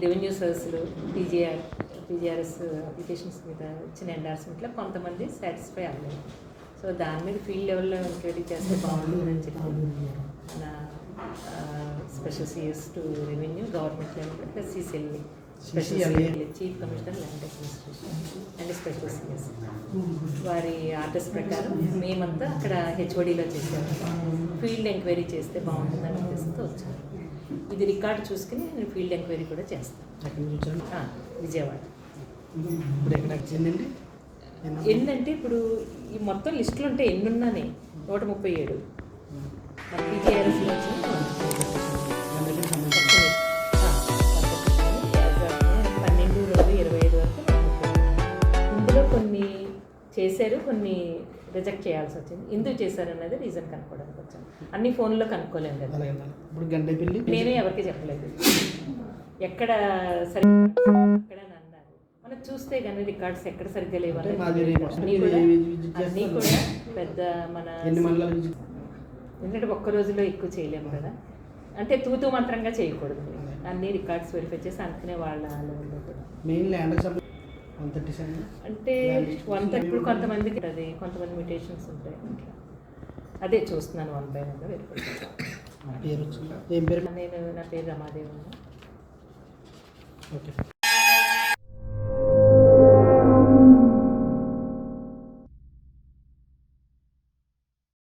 ట్రాన్స్ఫర్స్లు PGR PGRS applications మీద ఇచ్చిన ఎండార్స్మెంట్లో కొంతమంది సాటిస్ఫై అవ్వలేదు. సో దాని మీద ఫీల్డ్ లెవెల్లో ఎంక్వైరీ చేస్తే బాగుంటుందని చెప్పి మన special CS to revenue government level plus CCLA. Chief commissioner land administration and special CS వారి ఆర్డర్స్ ప్రకారం మేమంతా అక్కడ హెచ్ఓడిలో చేసాము. ఫీల్డ్ ఎంక్వైరీ చేస్తే బాగుంటుందని ఉద్దేశంతో వచ్చాను ఇది రికార్డు చూసుకుని నేను ఫీల్డ్ ఎంక్వైరీ కూడా చేస్తాను. విజయవాడ. ఎన్నంటే ఇప్పుడు ఈ మొత్తం లిస్టులు ఉంటే ఎన్ని ఉన్నానే నూట ముప్పై ఏడు. చేశారు కొన్ని రిజెక్ట్ చేయాల్సి వచ్చింది. ఎందుకు చేశారు అన్నది రీజన్ కనుక్కోవడానికి వచ్చాను అన్ని ఫోన్లో కనుక్కోలేము కదా. ఇప్పుడు గండేపల్లి నేనే ఎవరికి చెప్పలేదు. ఎక్కడ సరి అక్కడ అని అన్నారు మనం చూస్తే కానీ రికార్డ్స్ ఎక్కడ సరిగ్గా లేవు. అన్నీ కూడా పెద్ద మన ఎందుకంటే ఒక్క రోజులో ఎక్కువ చేయలేము కదా. అంటే తూతూ మంత్రంగా చేయకూడదు. అన్ని రికార్డ్స్ వెరిఫై చేసి అందుకనే వాళ్ళ main land sub one thirty seven అంటే వన్ ఇప్పుడు కొంతమందికి అది కొంతమంది మ్యూటేషన్స్ ఉంటాయి. అదే చూస్తున్నాను వన్ బై ఏం పేరు? నేను నా పేరు రమాదేవి ఓకే.